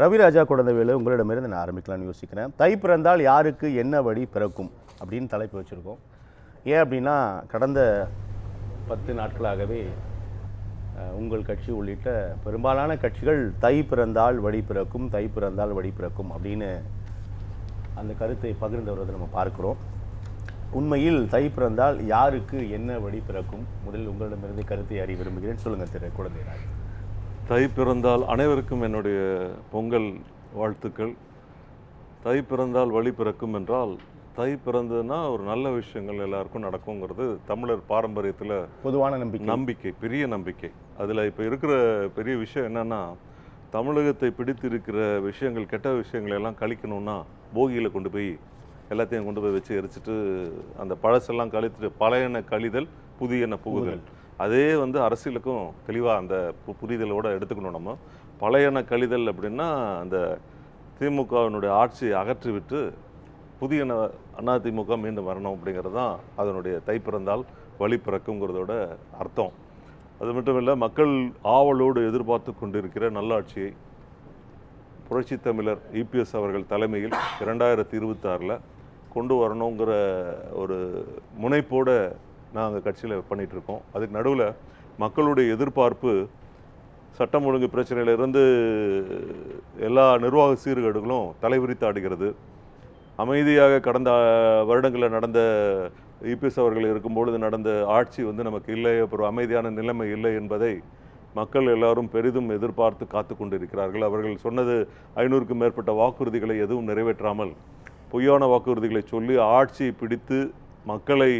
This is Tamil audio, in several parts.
ரவிராஜா குழந்தைவேலு உங்களிடமிருந்து நான் ஆரம்பிக்கலாம்னு யோசிக்கிறேன். தை பிறந்தால் யாருக்கு என்ன வழி பிறக்கும் அப்படின்னு தலைப்பு வச்சுருக்கோம். ஏன் அப்படின்னா கடந்த பத்து நாட்களாகவே உங்கள் கட்சி உள்ளிட்ட பெரும்பாலான கட்சிகள் தை பிறந்தால் வழி பிறக்கும் தை பிறந்தால் வழி பிறக்கும் அப்படின்னு அந்த கருத்தை பகிர்ந்து வருவதை நம்ம பார்க்குறோம். உண்மையில் தை பிறந்தால் யாருக்கு என்ன வழி பிறக்கும்? முதலில் உங்களிடமிருந்து கருத்தை அறிய விரும்புகிறேன். சொல்லுங்கள் திரு குழந்தைராஜ் தை பிறந்தால் அனைவருக்கும் என்னுடைய பொங்கல் வாழ்த்துக்கள். தை பிறந்தால் வழி பிறக்கும் என்றால் தை பிறந்ததுன்னா ஒரு நல்ல விஷயங்கள் எல்லாருக்கும் நடக்குங்கிறது தமிழர் பாரம்பரியத்தில் பொதுவான நம்பிக்கை. நம்பிக்கை பெரிய நம்பிக்கை. அதில் இப்போ இருக்கிற பெரிய விஷயம் என்னன்னா தமிழகத்தை பிடித்திருக்கிற விஷயங்கள் கெட்ட விஷயங்களை எல்லாம் கழிக்கணும்னா போகியில் கொண்டு போய் எல்லாத்தையும் கொண்டு போய் வச்சு எரிச்சிட்டு அந்த பழசெல்லாம் கழித்துட்டு பழையன கழிதல் புதியன புகுதல். அதே வந்து அரசியலுக்கும் தெளிவாக அந்த பு- புரிதலோட எடுத்துக்கணும் நம்ம. பழையன கழிதல் அப்படின்னா அந்த திமுகவினுடைய ஆட்சியை அகற்றி விட்டு புதிய அதிமுக மீண்டும் வரணும் அப்படிங்கிறது தான் அதனுடைய தைப்பிறந்தால் வழி பிறக்குங்கிறதோட அர்த்தம். அது மட்டும் இல்லை மக்கள் ஆவலோடு எதிர்பார்த்து கொண்டிருக்கிற நல்லாட்சியை புரட்சி தமிழர் இபிஎஸ் அவர்கள் தலைமையில் இரண்டாயிரத்தி இருபத்தாறில் கொண்டு வரணுங்கிற ஒரு முனைப்போடு நாங்கள் கட்சியில் பண்ணிகிட்ருக்கோம் இருக்கோம் அதுக்கு நடுவில் மக்களுடைய எதிர்பார்ப்பு சட்டம் ஒழுங்கு பிரச்சனையிலிருந்து எல்லா நிர்வாக சீர்கேடுகளும் தலைவிரித்தாடுகிறது அமைதியாக கடந்த வருடங்களில் நடந்த இபிஎஸ் அவர்கள் இருக்கும்பொழுது நடந்த ஆட்சி வந்து நமக்கு இல்லை அப்புறம் அமைதியான நிலைமை இல்லை என்பதை மக்கள் எல்லாரும் பெரிதும் எதிர்பார்த்து காத்து கொண்டிருக்கிறார்கள். அவர்கள் சொன்னது ஐநூறுக்கும் மேற்பட்ட வாக்குறுதிகளை எதுவும் நிறைவேற்றாமல் பொய்யான வாக்குறுதிகளை சொல்லி ஆட்சியை பிடித்து மக்களை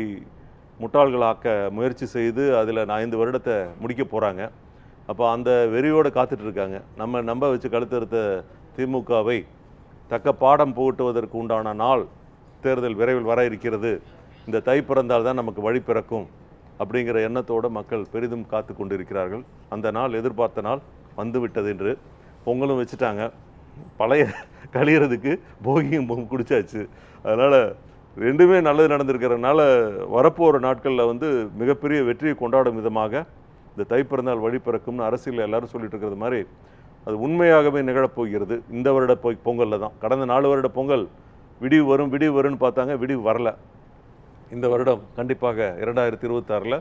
முட்டாள்களாக்க முயற்சி செய்து அதில் நான் ஐந்து வருடத்தை முடிக்க போகிறாங்க அப்போ அந்த வெறியோடு காத்துட்டு இருக்காங்க நம்ம நம்ப வச்சு கழுத்தறுத்த திமுகவை தக்க பாடம் புகட்டுவதற்கு உண்டான நாள் தேர்தல் விரைவில் வர இருக்கிறது. இந்த தை பிறந்தால் தான் நமக்கு வழி பிறக்கும் அப்படிங்கிற எண்ணத்தோடு மக்கள் பெரிதும் காத்து கொண்டிருக்கிறார்கள். அந்த நாள் எதிர்பார்த்த நாள் வந்துவிட்டது என்று பொங்கலும் வச்சுட்டாங்க. பழைய கழியறதுக்கு போகியும் குடிச்சாச்சு. அதனால் ரெண்டுமே நல்லது நடந்திருக்கிறதுனால வரப்போகிற நாட்களில் வந்து மிகப்பெரிய வெற்றியை கொண்டாடும் விதமாக இந்த தைப்பிறந்தால் வழி பிறக்கும்னு அரசியலில் எல்லாரும் சொல்லிட்டு இருக்கிறது மாதிரி அது உண்மையாகவே நிகழப்போகிறது இந்த வருட போய் பொங்கலில் தான். கடந்த நாலு வருட பொங்கல் விடிவு வரும் விடிவு வரும்னு பார்த்தாங்க விடிவு வரல. இந்த வருடம் கண்டிப்பாக இரண்டாயிரத்தி இருபத்தாறில்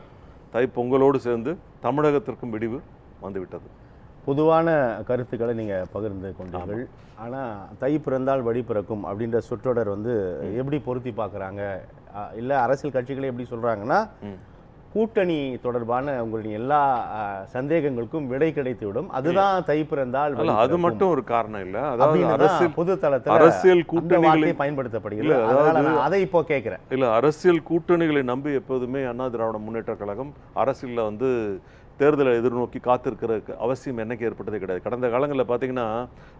தை பொங்கலோடு சேர்ந்து தமிழகத்திற்கும் விடிவு வந்துவிட்டது. பொதுவான கருத்துக்களை நீங்கள் பகிர்ந்து கொண்டீர்கள். ஆனால் தை பிறந்தால் வழி பிறக்கும் அப்படின்ற சொற்றொடர் வந்து எப்படி பொருத்தி பார்க்குறாங்க? இல்லை அரசியல் கட்சிகளே எப்படி சொல்கிறாங்கன்னா. கூட்டணி தொடர்பான உங்களுடைய எல்லா சந்தேகங்களுக்கும் விடை கிடைத்துவிடும். அதுதான் தை பிறந்தால் அது. மட்டும் ஒரு காரணம் இல்லை. அதாவது அரசியல் பொது தளத்துல அரசியல் கூட்டணிகளை பயன்படுத்தப்படுகிறது. அதனால அதை இப்போ கேட்குறேன். இல்லை அரசியல் கூட்டணிகளை நம்பி எப்போதுமே அண்ணா திராவிட முன்னேற்ற கழகம் அரசியலில் வந்து தேர்தலை எதிர்நோக்கி காத்திருக்கிற அவசியம் என்றைக்கு ஏற்பட்டதே கிடையாது. கடந்த காலங்களில் பார்த்தீங்கன்னா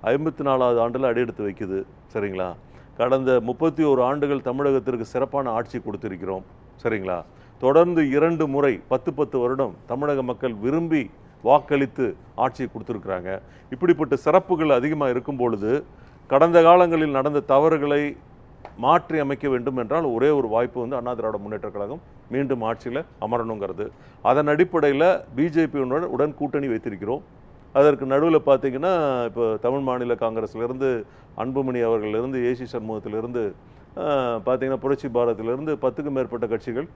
ஐம்பத்தி நாலாவது ஆண்டில் அடியெடுத்து வைக்குது. சரிங்களா? கடந்த முப்பத்தி ஓரு ஆண்டுகள் தமிழகத்திற்கு சிறப்பான ஆட்சி கொடுத்திருக்கிறோம். சரிங்களா? தொடர்ந்து இரண்டு முறை பத்து பத்து வருடம் தமிழக மக்கள் விரும்பி வாக்களித்து ஆட்சியை கொடுத்துருக்குறாங்க. இப்படிப்பட்ட சிறப்புகள் அதிகமாக இருக்கும் பொழுது கடந்த காலங்களில் நடந்த தவறுகளை மாற்றி அமைக்க வேண்டும் என்றால் ஒரே ஒரு வாய்ப்பு வந்து அண்ணா திராவிட முன்னேற்ற கழகம் மீண்டும் ஆட்சியில் அமரணுங்கிறது. அதன் அடிப்படையில் பிஜேபியுடன் உடன் கூட்டணி வைத்திருக்கிறோம். அதற்கு நடுவில் பார்த்தீங்கன்னா இப்போ தமிழ் மாநில காங்கிரஸ்லேருந்து அன்புமணி அவர்களிலிருந்து ஏசி சண்முகத்திலிருந்து பார்த்தீங்கன்னா புரட்சி பாரதிலிருந்து பத்துக்கும் மேற்பட்ட கட்சிகள்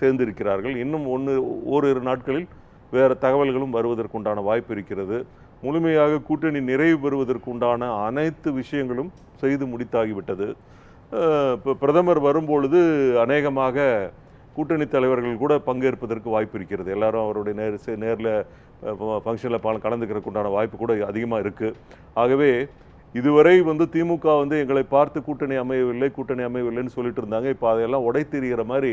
சேர்ந்திருக்கிறார்கள். இன்னும் ஒன்று ஓரிரு நாட்களில் வேறு தகவல்களும் வருவதற்குண்டான வாய்ப்பு இருக்கிறது. முழுமையாக கூட்டணி நிறைவு பெறுவதற்குண்டான அனைத்து விஷயங்களும் செய்து முடித்தாகிவிட்டது. இப்போ பிரதமர் வரும்பொழுது அநேகமாக கூட்டணி தலைவர்கள் கூட பங்கேற்பதற்கு வாய்ப்பு இருக்கிறது. எல்லாரும் அவருடைய நேர் நேரில் ஃபங்க்ஷனில் பல கலந்துக்கிறதுக்கு உண்டான வாய்ப்பு கூட அதிகமாக இருக்குது ஆகவே இதுவரை வந்து திமுக வந்து எங்களை பார்த்து கூட்டணி அமையவில்லை கூட்டணி அமையவில்லைன்னு சொல்லிட்டு இருந்தாங்க. இப்போ அதையெல்லாம் உடைத்தெறிகிற மாதிரி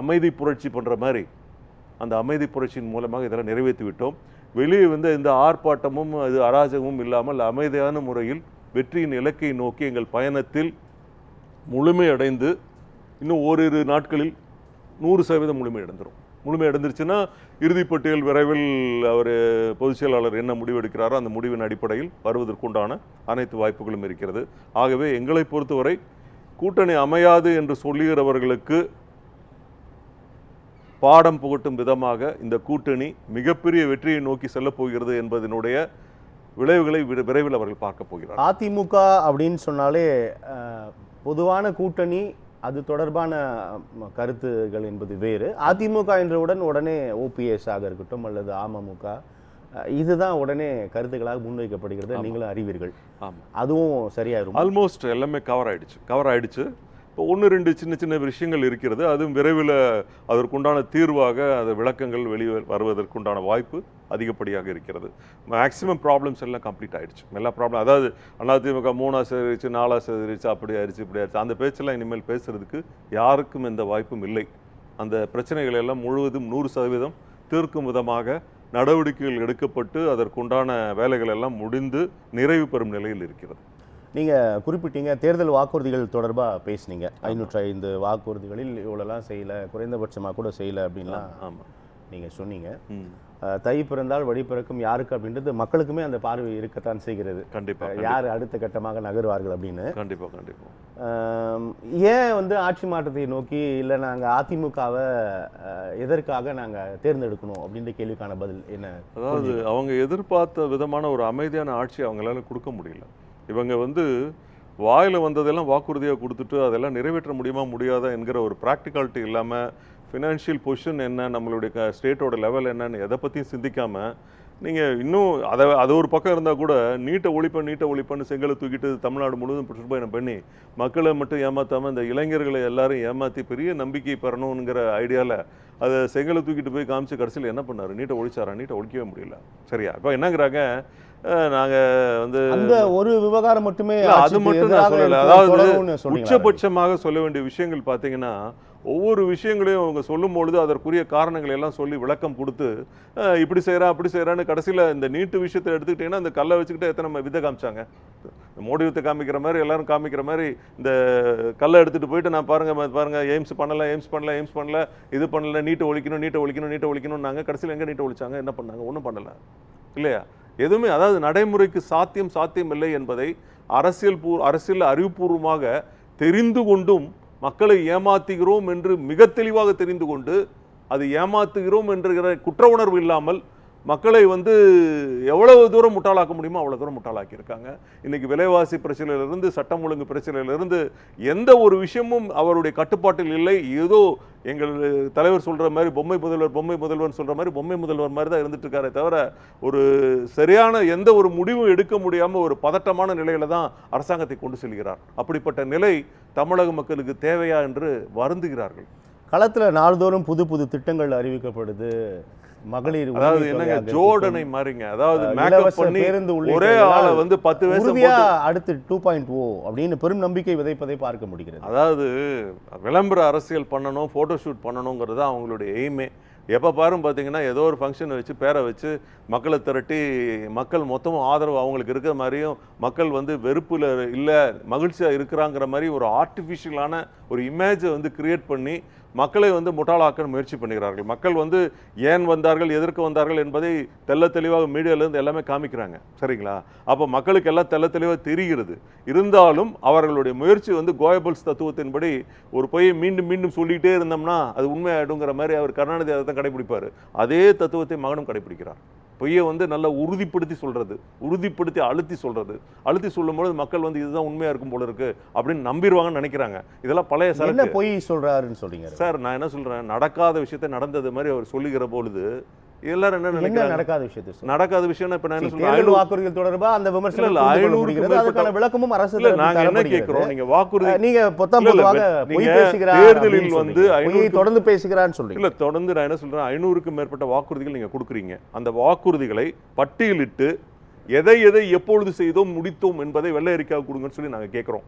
அமைதி புரட்சி பண்ணுற மாதிரி அந்த அமைதி புரட்சியின் மூலமாக இதெல்லாம் நிறைவேற்றி விட்டோம். வெளியே வந்து இந்த ஆர்ப்பாட்டமும் அது அராஜகமும் இல்லாமல் அமைதியான முறையில் வெற்றியின் இலக்கை நோக்கி எங்கள் பயணத்தில் முழுமையடைந்து இன்னும் ஓரிரு நாட்களில் நூறு சதவீதம் முழுமையடைந்துரும். முழுமையடைந்துருச்சுன்னா இறுதிப்பட்டியல் விரைவில் அவர் பொதுச் செயலாளர் என்ன முடிவெடுக்கிறாரோ அந்த முடிவின் அடிப்படையில் வருவதற்குண்டான அனைத்து வாய்ப்புகளும் இருக்கிறது. ஆகவே எங்களை பொறுத்தவரை கூட்டணி அமையாது என்று சொல்லுகிறவர்களுக்கு பாடம் புகட்டும் விதமாக இந்த கூட்டணி மிகப்பெரிய வெற்றியை நோக்கி செல்லப் போகிறது என்பதனுடைய விளைவுகளை விரைவில் அவர்கள் பார்க்க போகிறார் அதிமுக அப்படின்னு சொன்னாலே பொதுவான கூட்டணி அது தொடர்பான கருத்துகள் என்பது வேறு. அதிமுக என்றவுடன் உடனே ஓபிஎஸ் ஆக இருக்கட்டும் அல்லது அமமுக இதுதான் உடனே கருத்துக்களாக முன்வைக்கப்படுகிறது. நீங்களும் அறிவீர்கள். அதுவும் சரியாயிரும். ஆல்மோஸ்ட் எல்லாமே கவர் ஆயிடுச்சு. கவர் ஆயிடுச்சு. இப்போ ஒன்று ரெண்டு சின்ன சின்ன விஷயங்கள் இருக்கிறது. அதுவும் விரைவில் அதற்குண்டான தீர்வாக அந்த விளக்கங்கள் வெளியே வருவதற்குண்டான வாய்ப்பு அதிகப்படியாக இருக்கிறது. மேக்ஸிமம் ப்ராப்ளம்ஸ் எல்லாம் கம்ப்ளீட் ஆகிடுச்சு எல்லா ப்ராப்ளம் அதாவது அதிமுக மூணா சேதரிச்சு நாலா சேதரிச்சு அப்படி ஆயிடுச்சு இப்படி ஆயிடுச்சு. அந்த பேச்செல்லாம் இனிமேல் பேசுகிறதுக்கு யாருக்கும் எந்த வாய்ப்பும் இல்லை. அந்த பிரச்சனைகள் எல்லாம் முழுவதும் நூறு சதவீதம் தீர்க்கும் விதமாக நடவடிக்கைகள் எடுக்கப்பட்டு அதற்குண்டான வேலைகள் எல்லாம் முடிந்து நிறைவு பெறும் நிலையில் இருக்கிறது. நீங்க குறிப்பிட்டீங்க தேர்தல் வாக்குறுதிகள் தொடர்பா பேசுனீங்க. ஐநூற்றி ஐந்து வாக்குறுதிகளில் இவ்வளோலாம் செய்யல குறைந்தபட்சமாக கூட செய்யல அப்படின்லாம் ஆமாம் நீங்க சொன்னீங்க. தை பிறந்தால் வழி பிறக்கும் யாருக்கு அப்படின்றது மக்களுக்குமே அந்த பார்வை இருக்கத்தான் செய்கிறது. கண்டிப்பா அஹ், யார் அடுத்த கட்டமாக நகருவார்கள் அப்படின்னு. கண்டிப்பா கண்டிப்பா. ஆம், ஏன் வந்து ஆட்சி மாற்றத்தை நோக்கி இல்லை நாங்கள் அதிமுகவை எதற்காக நாங்கள் தேர்ந்தெடுக்கணும் அப்படின்ற கேள்விக்கான பதில் என்ன? அதாவது அவங்க எதிர்பார்த்த விதமான ஒரு அமைதியான ஆட்சி அவங்களால கொடுக்க முடியல. இவங்க வந்து வாயில் வந்ததெல்லாம் வாக்குறுதியாக கொடுத்துட்டு அதெல்லாம் நிறைவேற்ற முடியுமா முடியாதா என்கிற ஒரு ப்ராக்டிகாலிட்டி இல்லாமல் ஃபினான்ஷியல் பொசிஷன் என்ன நம்மளுடைய ஸ்டேட்டோட லெவல் என்னன்னு எதை பற்றியும் சிந்திக்காமல் நீங்கள் இன்னும் அதை அது ஒரு பக்கம் இருந்தால் கூட நீட்டை ஒழிப்பேன் நீட்டை ஒழிப்பேன்னு செங்கலை தூக்கிட்டு தமிழ்நாடு முழுவதும் சுற்றுப்பயணம் பண்ணி மக்களை மட்டும் ஏமாற்றாமல் இந்த இளைஞர்களை எல்லாரும் ஏமாற்றி பெரிய நம்பிக்கை பெறணுங்கிற ஐடியாவில் அதை செங்கலை தூக்கிட்டு போய் காமிச்சு கடைசியில் என்ன பண்ணார்? நீட்டை ஒழிச்சாரா? நீட்டை ஒழிக்கவே முடியல. சரியா? இப்போ என்னங்கிறாங்க? அஹ், நாங்க வந்து அந்த ஒரு விவகாரம் மட்டுமே அது மட்டும் நான் சொல்லல. அதாவது? உச்சபட்சமாக சொல்ல வேண்டிய விஷயங்கள் பார்த்தீங்கன்னா ஒவ்வொரு விஷயங்களையும் அவங்க சொல்லும் பொழுது அதற்குரிய காரணங்களை எல்லாம் சொல்லி விளக்கம் கொடுத்து இப்படி செய்றா அப்படி செய்யறான்னு கடைசியில் இந்த நீட்டு விஷயத்தை எடுத்துக்கிட்டீங்கன்னா இந்த கல்லை வச்சுக்கிட்டு எத்தனை விதை காமிச்சாங்க. மோடி வித்தை காமிக்கிற மாதிரி எல்லாரும் காமிக்கிற மாதிரி இந்த கல்லை எடுத்துட்டு போயிட்டு நான் பாருங்க ம- பாருங்க எய்ம்ஸ் பண்ணல எய்ம்ஸ் பண்ணல எய்ம்ஸ் பண்ணல இது பண்ணல நீட்டை ஒழிக்கணும் நீட்டை ஒழிக்கணும் நீட்டை ஒழிக்கணும் நாங்கள் கடைசியில் எங்க நீட்டை ஒழிச்சாங்க? என்ன பண்ணாங்க? ஒன்றும் பண்ணல. இல்லையா? எதுவுமே அதாவது நடைமுறைக்கு சாத்தியம் சாத்தியம் இல்லை என்பதை அரசியல் பூ அரசியல் அறிவுபூர்வமாக தெரிந்து கொண்டும் மக்களை ஏமாத்துகிறோம் என்று மிக தெளிவாக தெரிந்து கொண்டு அது ஏமாத்துகிறோம் என்கிற குற்ற உணர்வு இல்லாமல் மக்களை வந்து எவ்வளவு தூரம் முட்டாளாக்க முடியுமோ அவ்வளோ தூரம் முட்டாளாக்கியிருக்காங்க. இன்றைக்கி விலைவாசி பிரச்சனையிலிருந்து சட்டம் ஒழுங்கு பிரச்சனையிலிருந்து எந்த ஒரு விஷயமும் அவருடைய கட்டுப்பாட்டில் இல்லை. ஏதோ எங்கள் தலைவர் சொல்கிற மாதிரி பொம்மை முதல்வர் பொம்மை முதல்வர்னு சொல்கிற மாதிரி பொம்மை முதல்வர் மாதிரி தான் இருந்துட்டுருக்காரே தவிர ஒரு சரியான எந்த ஒரு முடிவும் எடுக்க முடியாமல் ஒரு பதட்டமான நிலையில தான் அரசாங்கத்தை கொண்டு செல்கிறார். அப்படிப்பட்ட நிலை தமிழக மக்களுக்கு தேவையா என்று வருந்துகிறார்கள். களத்தில் நாள்தோறும் புது புது திட்டங்கள் அறிவிக்கப்படுது. மகளிர் அதாவது என்னங்க? ஜோர்டனை மாறிங்க. அதாவது மேக்கப் பண்ணி ஒரே ஆளை வந்து பத்து போட்டு அடுத்து டூ பாயிண்ட் ஓ அப்படின்னு பெரும் நம்பிக்கை விதைப்பதை பார்க்க முடிகிறது. அதாவது விளம்பர அரசியல் பண்ணணும் ஃபோட்டோ ஷூட் பண்ணணுங்கிறது அவங்களுடைய எய்மே எப்போ பாரும் பார்த்தீங்கன்னா ஏதோ ஒரு ஃபங்க்ஷனை வச்சு பேரை வச்சு மக்களை திரட்டி மக்கள் மொத்தமும் ஆதரவு அவங்களுக்கு இருக்கிற மாதிரியும் மக்கள் வந்து வெறுப்பில் இல்லை மகிழ்ச்சியாக இருக்கிறாங்கிற மாதிரி ஒரு ஆர்டிஃபிஷியலான ஒரு இமேஜை வந்து கிரியேட் பண்ணி மக்களை வந்து முட்டாளாக்க முயற்சி பண்ணுகிறார்கள் மக்கள் வந்து ஏன் வந்தார்கள் எதற்கு வந்தார்கள் என்பதை தெள்ள தெளிவாக மீடியாவிலேருந்து எல்லாமே காமிக்கிறாங்க. சரிங்களா? அப்போ மக்களுக்கு எல்லாம் தெள்ள தெளிவாக தெரிகிறது. இருந்தாலும் அவர்களுடைய முயற்சி வந்து கோயபல்ஸ் தத்துவத்தின்படி ஒரு பொய்யை மீண்டும் மீண்டும் சொல்லிகிட்டே இருந்தோம்னா அது உண்மையாயிடுங்கிற மாதிரி அவர் கருணாநிதி அதை தான் கடைபிடிப்பார். அதே தத்துவத்தை மகனும் கடைபிடிக்கிறார். பொய்யை வந்து நல்லா உறுதிப்படுத்தி சொல்றது உறுதிப்படுத்தி அழுத்தி சொல்றது. அழுத்தி சொல்லும்போது மக்கள் வந்து இதுதான் உண்மையா இருக்கும் போல இருக்கு அப்படின்னு நம்பிடுவாங்கன்னு நினைக்கிறாங்க. இதெல்லாம் பழைய சரக்கு. பொய் சொல்றாருன்னு சொல்றீங்க? சார் நான் என்ன சொல்றேன்? நடக்காத விஷயத்தை நடந்தது மாதிரி அவர் சொல்லுகிற பொழுது எல்லாரும் என்ன நினைக்கிறாங்க? நடக்காத விஷயத்தை சொல்லுங்க. நடக்காத விஷயம் இப்ப நான் சொல்றேன்? ஐநூறு- வாக்குறுதிகள் தொடர்பா அந்த விமர்சனம் இல்ல, ஐநூறுக்கு அதுக்கான விளக்கமும் அரசு இல்ல நாங்க என்ன. கேட்கிறோம் நீங்க வாக்குறுதி நீங்க பொத்தாம் பொதுவாக பொய் பேசுகிறார் தேர்தலில் வந்து ஐநூறுக்கு- தொடர்ந்து பேசுகிறான்னு சொல்றீங்க. இல்ல தொடர்ந்து நான் என்ன சொல்றேன்? ஐநூறுக்கும் மேற்பட்ட வாக்குறுதிகள் நீங்க கொடுக்குறீங்க. அந்த வாக்குறுதிகளை பட்டியலிட்டு எதை எதை எப்பொழுது செய்தோம் முடித்தோம் என்பதை வெள்ளை அறிக்கையாக கொடுங்கன்னு சொல்லி நாங்க கேட்கிறோம்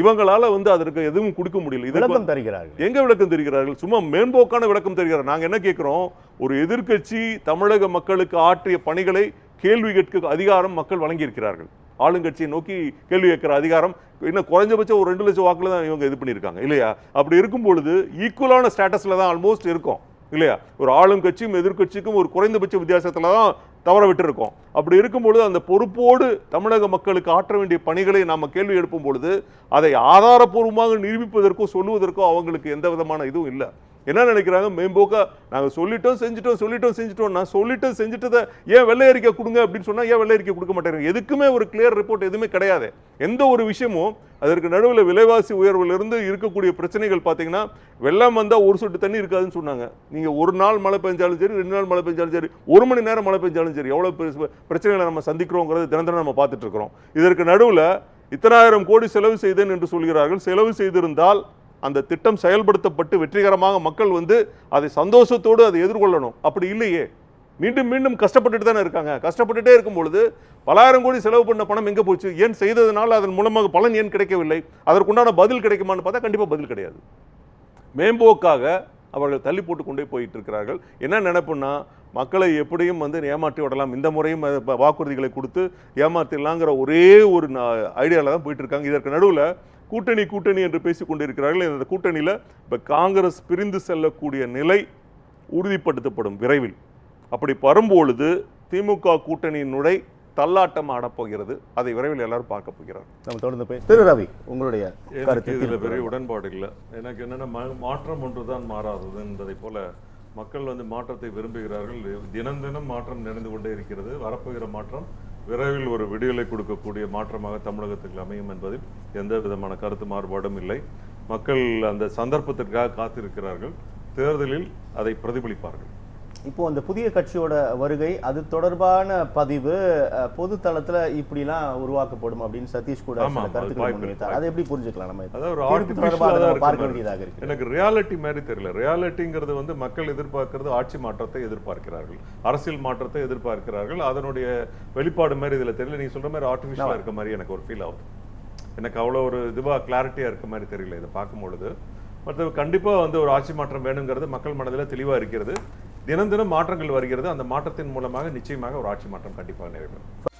இவங்களால வந்து அதற்கு எதுவும் கொடுக்க முடியல. விளக்கம் தருகிறார்கள். எங்க விளக்கம் தருகிறார்கள்? சும்மா மேம்போக்கான விளக்கம் தருகிறார். நாங்க என்ன கேட்கிறோம் ஒரு எதிர்க்கட்சி தமிழக மக்களுக்கு ஆற்றிய பணிகளை கேள்வி கேட்க அதிகாரம் மக்கள் வழங்கியிருக்கிறார்கள். ஆளுங்கட்சியை நோக்கி கேள்வி கேட்கிற அதிகாரம் இன்னும் குறைஞ்சபட்சம் ஒரு ரெண்டு லட்சம் வாக்குல தான் இவங்க இது பண்ணியிருக்காங்க. இல்லையா? அப்படி இருக்கும் பொழுது ஈக்குவலான ஸ்டேட்டஸ்ல தான் ஆல்மோஸ்ட் இருக்கும். இல்லையா? ஒரு ஆளும் கட்சியும் எதிர்க்கட்சிக்கும் ஒரு குறைந்தபட்ச வித்தியாசத்துல தான் தவற விட்டுருக்கோம். அப்படி இருக்கும்பொழுது அந்த பொறுப்போடு தமிழக மக்களுக்கு ஆற்ற வேண்டிய பணிகளை நாம கேள்வி எழுப்பும் பொழுது அதை ஆதாரப்பூர்வமாக நிரூபிப்பதற்கோ சொல்லுவதற்கோ அவங்களுக்கு எந்த விதமான இதுவும் இல்லை. என்ன நினைக்கிறாங்க? மேம்போக்கா நாங்கள் சொல்லிட்டோம் செஞ்சுட்டோம் சொல்லிட்டோம் செஞ்சுட்டோம். நான் சொல்லிட்டோம் செஞ்சுட்டதை ஏன் வெள்ளை அறிக்கை கொடுங்க அப்படின்னு சொன்னால் ஏன் வெள்ளை அறிக்கை கொடுக்க மாட்டேங்க எதுக்குமே ஒரு கிளியர் ரிப்போர்ட் எதுவுமே கிடையாது. எந்த ஒரு விஷயமும் அதற்கு நடுவில் விலைவாசி உயர்வுலேருந்து இருக்கக்கூடிய பிரச்சனைகள் பார்த்தீங்கன்னா வெள்ளம் வந்தால் ஒரு சொட்டு தண்ணி இருக்காதுன்னு சொன்னாங்க. நீங்கள் ஒரு நாள் மழை பெஞ்சாலும் சரி ரெண்டு நாள் மழை பெஞ்சாலும் சரி ஒரு மணி நேரம் மழை பெஞ்சாலும் சரி எவ்வளோ பெருசு பிரச்சனைகளை நம்ம சந்திக்கிறோங்கிறது தினம் தினம் நம்ம பார்த்துட்டு இருக்கிறோம். இதற்கு நடுவில் இத்தனாயிரம் கோடி செலவு செய்தேன் என்று சொல்கிறார்கள். செலவு செய்திருந்தால் அந்த திட்டம் செயல்படுத்தப்பட்டு வெற்றிகரமாக மக்கள் வந்து அதை சந்தோஷத்தோடு அதை எதிர்கொள்ளணும். அப்படி இல்லையே. மீண்டும் மீண்டும் கஷ்டப்பட்டுட்டு தானே இருக்காங்க. கஷ்டப்பட்டுட்டே இருக்கும் பொழுது பலாயிரம் கோடி செலவு பண்ண பணம் எங்கே போச்சு? ஏன் செய்ததுனால அதன் மூலமாக பலன் ஏன் கிடைக்கவில்லை? அதற்குண்டான பதில் கிடைக்குமான்னு பார்த்தா கண்டிப்பாக பதில் கிடையாது. மேம்போக்காக அவர்கள் தள்ளி போட்டு கொண்டே போயிட்டு இருக்கிறார்கள் என்ன நினைப்புன்னா மக்களை எப்படியும் வந்து ஏமாற்றி விடலாம். இந்த முறையும் வாக்குறுதிகளை கொடுத்து ஏமாத்திடலாங்கிற ஒரே ஒரு ஐடியாவில் தான் போயிட்டு இருக்காங்க இதற்கு நடுவில் கூட்டணி கூட்டணி என்று பேசிக் கொண்டிருக்கிறார்கள். இந்த கூட்டணியில் இப்போ காங்கிரஸ் பிரிந்து செல்லக்கூடிய நிலை உறுதிப்படுத்தப்படும் விரைவில். அப்படி வரும்பொழுது திமுக கூட்டணியினுடைய தள்ளாட்டம் ஆடப்போகிறது. அதை விரைவில் எல்லாரும் பார்க்க போகிறார் நம்ம தொடர்ந்து போய் திரு ரவி உங்களுடைய கருத்து இதுல பெரிய உடன்பாடு இல்லை. எனக்கு என்னன்னா மா- மாற்றம் ஒன்றுதான் மாறாதது என்பதை போல மக்கள் வந்து மாற்றத்தை விரும்புகிறார்கள். தினம் தினம் மாற்றம் நடந்து கொண்டே இருக்கிறது. வரப்போகிற மாற்றம் விரைவில் ஒரு விடுதலை கொடுக்கக்கூடிய மாற்றமாக தமிழகத்துக்கு அமையும் என்பதில் எந்த விதமான கருத்து மாறுபாடும் இல்லை. மக்கள் அந்த சந்தர்ப்பத்திற்காக காத்திருக்கிறார்கள். தேர்தலில் அதை பிரதிபலிப்பார்கள். இப்போ அந்த புதிய கட்சியோட வருகை அது தொடர்பான பதிவு பொது தளத்துல இப்படிலாம் உருவாக்கப்படும் அப்படின்னு சதீஷ் கூட கருத்துக்களை முன்வைத்தார். அதை எப்படி புரிஞ்சுக்கலாம் நம்ம பார்க்க. வேண்டியதாக இருக்கு எனக்கு ரியாலிட்டி மாதிரி தெரியல. ரியாலிட்டிங்கிறது வந்து மக்கள் எதிர்பார்க்கிறது ஆட்சி மாற்றத்தை எதிர்பார்க்கிறார்கள். அரசியல் மாற்றத்தை எதிர்பார்க்கிறார்கள். அதனுடைய வெளிப்பாடு மாதிரி இதுல தெரியல. நீங்க சொல்ற மாதிரி ஆர்டிஃபிஷியலா இருக்க மாதிரி எனக்கு ஒரு ஃபீல் ஆகுது. எனக்கு அவ்வளோ ஒரு இதுவா கிளாரிட்டியா இருக்க மாதிரி தெரியல இதை பார்க்கும் பொழுது மற்ற கண்டிப்பா வந்து ஒரு ஆட்சி மாற்றம் வேணுங்கிறது மக்கள் மனதில் தெளிவா இருக்கிறது. தினம் தினம் மாற்றங்கள் வருகிறது. அந்த மாற்றத்தின் மூலமாக நிச்சயமாக ஒரு ஆட்சி மாற்றம் கண்டிப்பாக நிறைவேறும்.